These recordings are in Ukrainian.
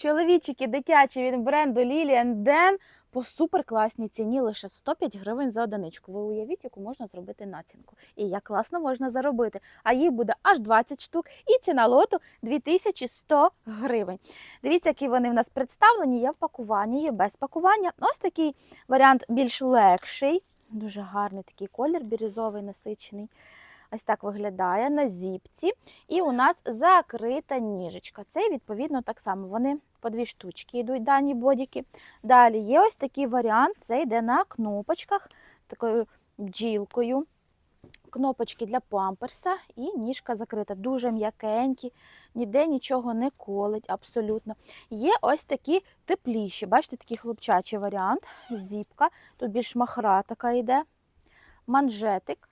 Чоловічики дитячі від бренду Lilian Den по супер класній ціні лише 105 гривень за одиничку. Ви уявіть, яку можна зробити націнку. І як класно можна заробити. А їх буде аж 20 штук, і ціна лоту 2100 гривень. Дивіться, які вони в нас представлені. Є в пакуванні, є без пакування. Ось такий варіант більш легший. Дуже гарний такий колір, бірюзовий, насичений. Ось так виглядає на зіпці. І у нас закрита ніжечка. Це, відповідно, так само. Вони по дві штучки йдуть дані бодіки. Далі є ось такий варіант, це йде на кнопочках з такою бджілкою. Кнопочки для памперса і ніжка закрита. Дуже м'якенькі, ніде нічого не колить абсолютно. Є ось такі тепліші, бачите, такий хлопчачий варіант. Зіпка. Тут більш махра така йде, манжетик.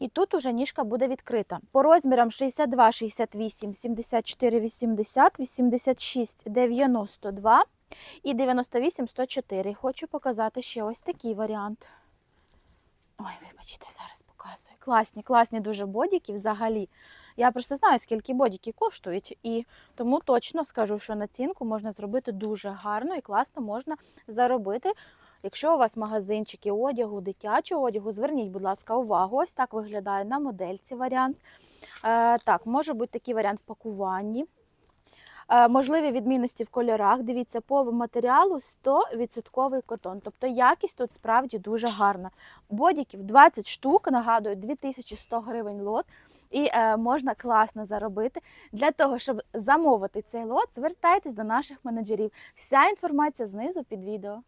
І тут уже ніжка буде відкрита. По розмірам 62, 68, 74, 80, 86, 92 і 98, 104. Хочу показати ще ось такий варіант. Ой, вибачте, зараз показую. Класні, класні дуже бодіки взагалі. Я просто знаю, скільки бодіки коштують, і тому точно скажу, що націнку можна зробити дуже гарно і класно можна заробити. Якщо у вас магазинчики одягу, дитячого одягу, зверніть, будь ласка, увагу. Ось так виглядає на модельці варіант. Е, так, може бути такий варіант в пакуванні. Е, можливі відмінності в кольорах. Дивіться, по матеріалу 100% котон. Тобто якість тут справді дуже гарна. Бодіків 20 штук, нагадую, 2100 гривень лот. І е, можна класно заробити. Для того, щоб замовити цей лот, звертайтесь до наших менеджерів. Вся інформація знизу під відео.